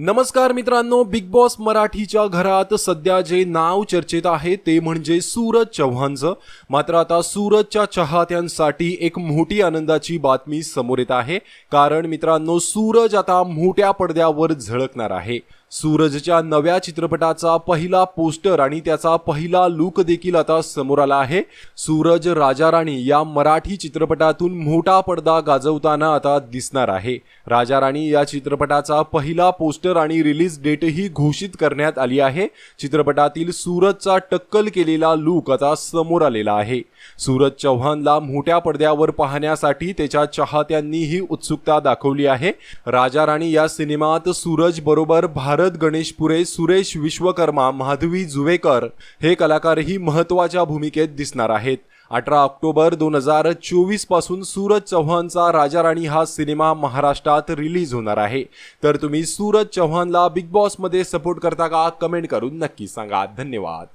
नमस्कार मित्रांनो big boss मराठीच्या घरात सध्या जे नाव चर्चेत आहे ते म्हणजे सूरज चव्हाणचं. मात्र आता सूरजच्या चाहत्यांसाठी एक मोठी आनंदाची बातमी समोर येत आहे. कारण मित्रांनो सूरज आता मोठ्या पडद्यावर झळकणार आहे. सूरजच्या नव्या चित्रपटाचा पहिला पोस्टर आणि त्याचा पहिला लुक देखील आता समोर आला आहे. सूरज राजाराणी या मराठी चित्रपटातून मोठा पडदा गाजवताना आता दिसणार आहे. राजाराणी या चित्रपटाचा पहिला पोस्टर आणि रिलीज डेटही घोषित करण्यात आली आहे. चित्रपटातील सूरजचा टक्कल केलेला लूक आता समोर आलेला आहे. सूरज चव्हाणला मोठ्या पडद्यावर पाहण्यासाठी त्याच्या चाहत्यांनीही उत्सुकता दाखवली आहे. राजा राणी या सिनेमात सूरज बरोबर भारत गणेशपुरे सुरेश विश्वकर्मा माधवी जुवेकर हे कलाकारही महत्त्वाच्या भूमिकेत दिसणार आहेत. अठरा ऑक्टोबर दोन हजार चोवीसपासून सूरज चव्हाणचा राजा राणी हा सिनेमा महाराष्ट्रात रिलीज होणार आहे. तर तुम्ही सूरज चव्हाणला बिग बॉसमध्ये सपोर्ट करता का? कमेंट करून नक्की सांगा. धन्यवाद.